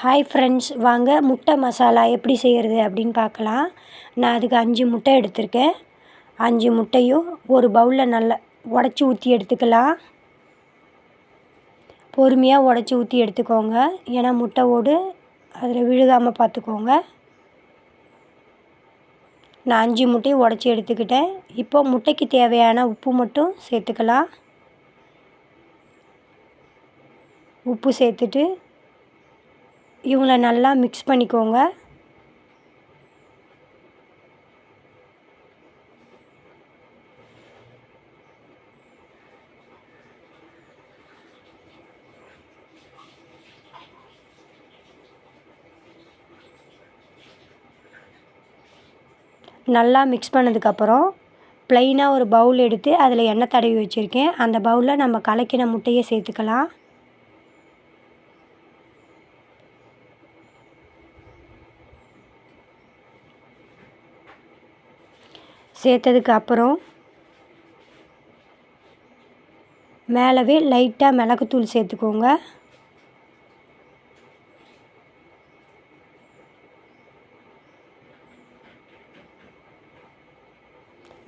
Hi friends வாங்க முட்டை மசாலா எப்படி செய்கிறது அப்படின்னு பார்க்கலாம். நான் அதுக்கு அஞ்சு முட்டை எடுத்திருக்கேன். அஞ்சு முட்டையும் ஒரு பவுலில் நல்லா உடச்சி ஊற்றி எடுத்துக்கலாம். பொறுமையாக உடச்சி ஊற்றி எடுத்துக்கோங்க. ஏன்னா முட்டை ஓடு அதில் விழுகாமல் பார்த்துக்கோங்க. நான் அஞ்சு முட்டையும் உடச்சி எடுத்துக்கிட்டேன். இப்போ முட்டைக்கு தேவையான உப்பு மட்டும் சேர்த்துக்கலாம். உப்பு சேர்த்துட்டு இவங்களை நல்லா மிக்ஸ் பண்ணிக்கோங்க. நல்லா மிக்ஸ் பண்ணதுக்கப்புறம் ப்ளைனாக ஒரு பவுல் எடுத்து அதில் எண்ணெய் தடவி வச்சுருக்கேன். அந்த பவுலில் நம்ம கலக்கின முட்டையை சேர்த்துக்கலாம். சேர்த்ததுக்கு அப்புறம் மேலவே லைட்டாக மிளகுத்தூள் சேர்த்துக்கோங்க.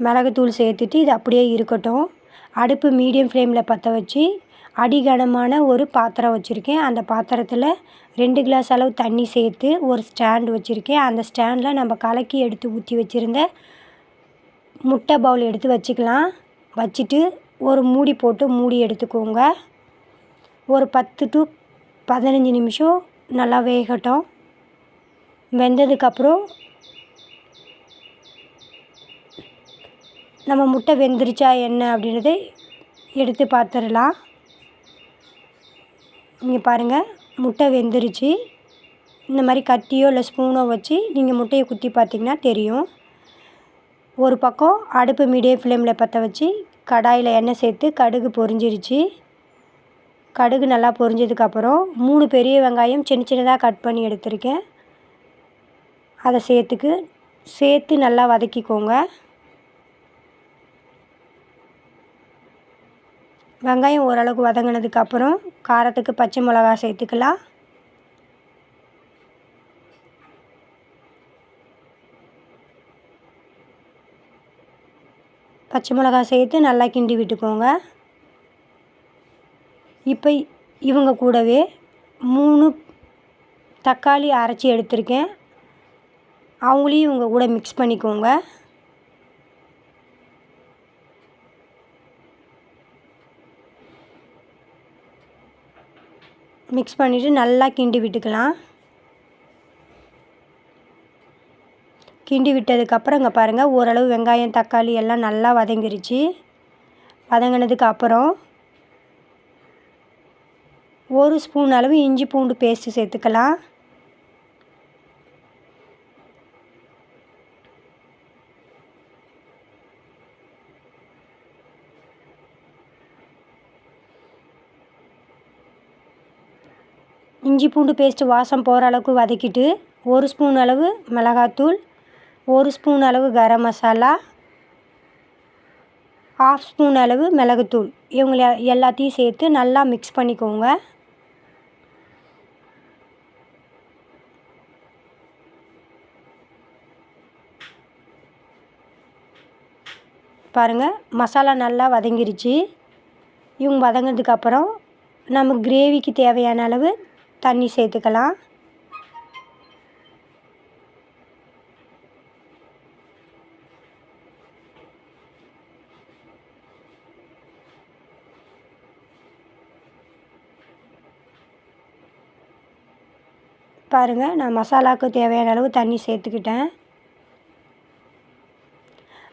மிளகுத்தூள் சேர்த்துட்டு இது அப்படியே இருக்கட்டும். அடுப்பு மீடியம் ஃப்ளேமில் பற்ற வச்சு அடிகனமான ஒரு பாத்திரம் வச்சுருக்கேன். அந்த பாத்திரத்தில் ரெண்டு கிளாஸ் அளவு தண்ணி சேர்த்து ஒரு ஸ்டாண்ட் வச்சுருக்கேன். அந்த ஸ்டாண்டில் நம்ம கலக்கி எடுத்து ஊற்றி வச்சுருந்த முட்டை பவுல் எடுத்து வச்சுக்கலாம். வச்சுட்டு ஒரு மூடி போட்டு மூடி எடுத்துக்கோங்க. ஒரு பத்து டு பதினஞ்சு நிமிஷம் நல்லா வேகட்டும். வெந்ததுக்கப்புறம் நம்ம முட்டை வெந்துருச்சா என்ன அப்படின்றத எடுத்து பார்த்துடலாம் இங்கே பாருங்கள் முட்டை வெந்துருச்சு. இந்த மாதிரி கத்தியோ இல்லை ஸ்பூனோ வச்சு நீங்கள் முட்டையை குத்தி பார்த்திங்கன்னா தெரியும். ஒரு பக்கம் அடுப்பு மீடியம் ஃப்ளேமில் பற்ற வச்சு கடாயில் எண்ணெய் சேர்த்து கடுகு பொரிஞ்சிருச்சு. கடுகு நல்லா பொரிஞ்சதுக்கப்புறம் மூணு பெரிய வெங்காயம் சின்ன சின்னதாக கட் பண்ணி எடுத்திருக்கேன். அதை சேர்த்துக்கு சேர்த்து நல்லா வதக்கிக்கோங்க. வெங்காயம் ஓரளவுக்கு வதங்கினதுக்கப்புறம் காரத்துக்கு பச்சை மிளகா சேர்த்துக்கலாம். பச்சை மிளகா சேர்த்து நல்லா கிண்டி விட்டுக்கோங்க. இப்போ இவங்க கூடவே மூணு தக்காளி அரைச்சி எடுத்திருக்கேன். அவங்களையும் இவங்க கூட மிக்ஸ் பண்ணிக்கோங்க. மிக்ஸ் பண்ணிவிட்டு நல்லா கிண்டி விட்டுக்கலாம். கிண்டி விட்டதுக்கப்புறம் இங்கே பாருங்கள் ஓரளவு வெங்காயம் தக்காளி எல்லாம் நல்லா வதங்கிருச்சு. வதங்கினதுக்கு அப்புறம் ஒரு ஸ்பூன் அளவு இஞ்சி பூண்டு பேஸ்ட்டு சேர்த்துக்கலாம். இஞ்சி பூண்டு பேஸ்ட்டு வாசம் போகிற அளவுக்கு வதக்கிட்டு ஒரு ஸ்பூன் அளவு மிளகாத்தூள் ஒரு ஸ்பூன் அளவு கரம் மசாலா ஆஃப் ஸ்பூன் அளவு மிளகுத்தூள். இவங்கள எல்லாத்தையும் சேர்த்து நல்லா மிக்ஸ் பண்ணிக்கோங்க. பாருங்கள் மசாலா நல்லா வதங்கிருச்சு. இவங்க வதங்கினதுக்கப்புறம் நம்ம கிரேவிக்கு தேவையான அளவு தண்ணி சேர்த்துக்கலாம். பாருங்கள் நான் மசாலாவுக்கு தேவையான அளவு தண்ணி சேர்த்துக்கிட்டேன்.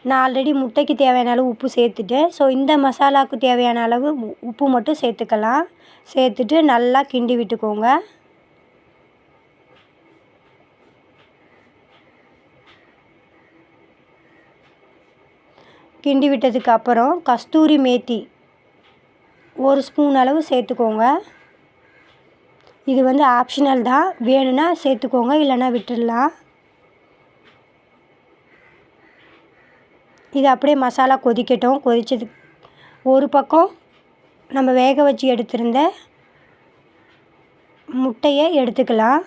நான் ஆல்ரெடி முட்டைக்கு தேவையான அளவு உப்பு சேர்த்துட்டேன். ஸோ இந்த மசாலாவுக்கு தேவையான அளவு உப்பு மட்டும் சேர்த்துக்கலாம். சேர்த்துட்டு நல்லா கிண்டி விட்டுக்கோங்க. கிண்டி விட்டதுக்கு அப்புறம் கஸ்தூரி மேத்தி ஒரு ஸ்பூன் அளவு சேர்த்துக்கோங்க. இது வந்து ஆப்ஷனல் தான். வேணும்னா சேர்த்துக்கோங்க இல்லைன்னா விட்டுடலாம். இது அப்படியே மசாலா கொதிக்கட்டும். கொதித்தது ஒரு பக்கம் நம்ம வேக வச்சு எடுத்திருந்த முட்டையை எடுத்துக்கலாம்.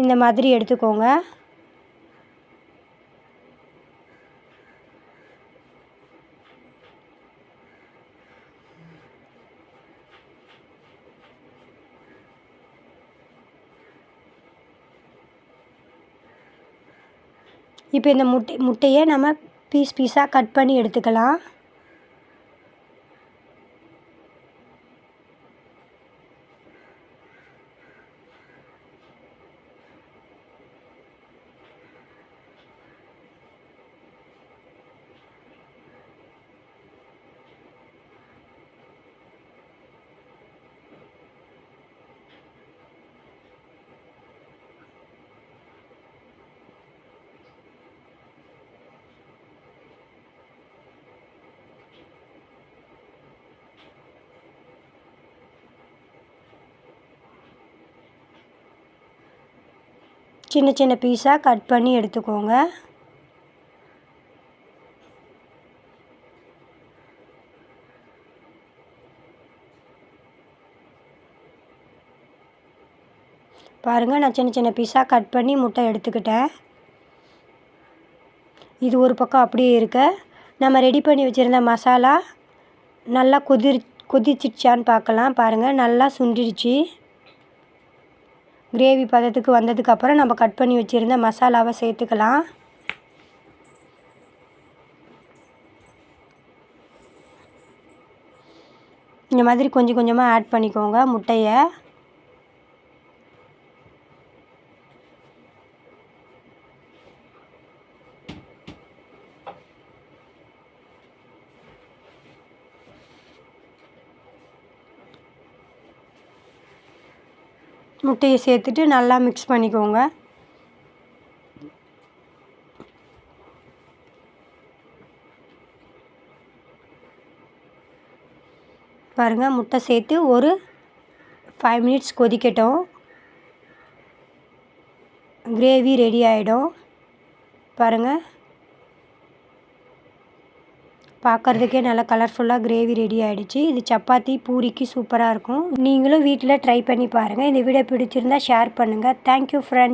இந்த மாதிரி எடுத்துக்கோங்க. இப்போ இந்த முட்டை முட்டையை நம்ம பீஸ் பீஸாக கட் பண்ணி எடுத்துக்கலாம். சின்ன சின்ன பீஸாக கட் பண்ணி எடுத்துக்கோங்க. பாருங்கள் நான் சின்ன சின்ன பீஸாக கட் பண்ணி முட்டை எடுத்துக்கிட்டேன். இது ஒரு பக்கம் அப்படியே இருக்க. நம்ம ரெடி பண்ணி வச்சுருந்த மசாலா நல்லா கொதிர் கொதிச்சிடுச்சான்னு பார்க்கலாம். பாருங்கள் நல்லா சுண்டிடுச்சு. கிரேவி பதத்துக்கு வந்ததுக்கப்புறம் நம்ம கட் பண்ணி வச்சுருந்த மசாலாவை சேர்த்துக்கலாம். இந்த மாதிரி கொஞ்சம் கொஞ்சமாக ஆட் பண்ணிக்கோங்க முட்டையை. முட்டையை சேர்த்துட்டு நல்லா மிக்ஸ் பண்ணிக்கோங்க. பாருங்கள் முட்டை சேர்த்து ஒரு ஃபைவ் மினிட்ஸ் கொதிக்கட்டும். கிரேவி ரெடி ஆகிடும் பாருங்கள் பார்க்குறதுக்கே நல்லா கலர்ஃபுல்லாக கிரேவி ரெடி ஆகிடுச்சு இது சப்பாத்தி பூரிக்கு சூப்பராக இருக்கும். நீங்களும் வீட்டில் ட்ரை பண்ணி பாருங்கள் இந்த வீடியோ பிடிச்சிருந்தா ஷேர் பண்ணுங்கள் தேங்க்யூ ஃப்ரெண்ட்